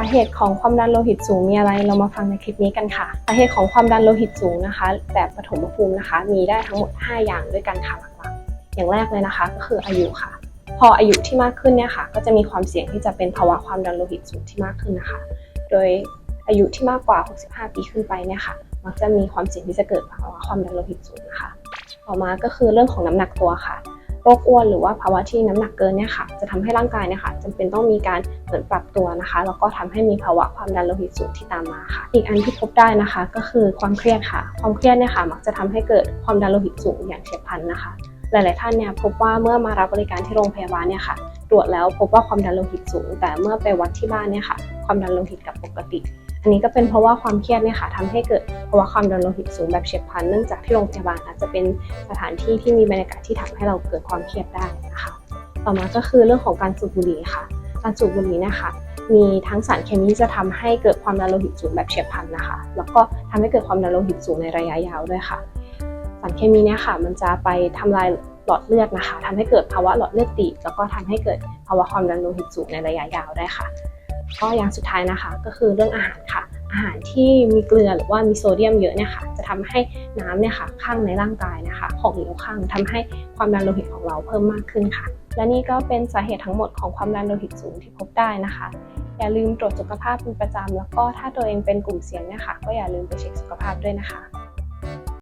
สาเหตุของความดันโลหิตสูงมีอะไร เรามาฟังในคลิปนี้กันค่ะ สาเหตุของความดันโลหิตสูงนะคะ แบบปฐมภูมินะคะ มีได้ทั้งหมด 5 อย่างด้วยกันค่ะหลักๆ อย่างแรกเลยนะคะ ก็คืออายุค่ะ พออายุที่มากขึ้นเนี่ยค่ะ ก็จะมีความเสี่ยงที่จะเป็นภาวะความดันโลหิตสูงที่มากขึ้นนะคะ โดยอายุที่มากกว่า 65 ปีขึ้นไปเนี่ยค่ะ มักจะมีความเสี่ยงที่จะเกิดภาวะความดันโลหิตสูงนะคะ ต่อมาก็คือเรื่องของน้ำหนักตัวค่ะ โรคอ้วนหรือว่าภาวะที่น้ำหนักเกินเนี่ยค่ะจะทำให้ร่างกายเนี่ยค่ะจำเป็นต้องมีการเหมือนปรับตัวนะคะแล้วก็ทำให้มีภาวะความดันโลหิตสูงที่ตามมาค่ะ อีกอันที่พบได้นะคะ ก็คือความเครียดค่ะ ความเครียดเนี่ยค่ะมักจะทำให้เกิดความดันโลหิตสูงอย่างเฉียบพลันนะคะ หลาย ๆ ท่านเนี่ยพบว่าเมื่อมารับบริการที่โรงพยาบาลเนี่ยค่ะตรวจแล้วพบว่าความดันโลหิตสูง แต่เมื่อไปวัดที่บ้านเนี่ยค่ะ ความดันโลหิตกับปกติ อันนี้ก็เป็นเพราะว่าความเครียดเนี่ยค่ะทำให้เกิดภาวะความดันโลหิตสูงแบบเฉียบพลันเนื่องจากที่โรงพยาบาลอาจจะเป็นสถานที่ที่มีบรรยากาศที่ทำให้เราเกิดความเครียดได้นะคะต่อมาก็คือเรื่องของการสูบบุหรี่ค่ะ การสูบบุหรี่เนะคะมีทั้งสารเคมีจะทำให้เกิดความดันโลหิตสูงแบบเฉียบพลันนะคะ แล้วก็ทำให้เกิดความดันโลหิตสูงในระยะยาวด้วยค่ะ สารเคมีเนี่ยค่ะ มันจะไปทำลายหลอดเลือดนะคะทำให้เกิดภาวะหลอดเลือดตีบแล้วก็ทำให้เกิดภาวะความดันโลหิตสูงในระยะยาวได้ค่ะ ก็อย่างสุดท้ายนะคะ ก็คือเรื่องอาหารค่ะ อาหารที่มีเกลือหรือว่ามีโซเดียมเยอะเนี่ยค่ะจะทำให้น้ำเนี่ยค่ะข้างในร่างกายนะคะ ของเหลวข้างทำให้ความดันโลหิตของเราเพิ่มมากขึ้นค่ะ และนี่ก็เป็นสาเหตุทั้งหมดของความดันโลหิตสูงที่พบได้นะคะ อย่าลืมตรวจสุขภาพเป็นประจำแล้วก็ถ้าตัวเองเป็นกลุ่มเสี่ยงเนี่ยค่ะก็อย่าลืมไปเช็คสุขภาพด้วยนะคะ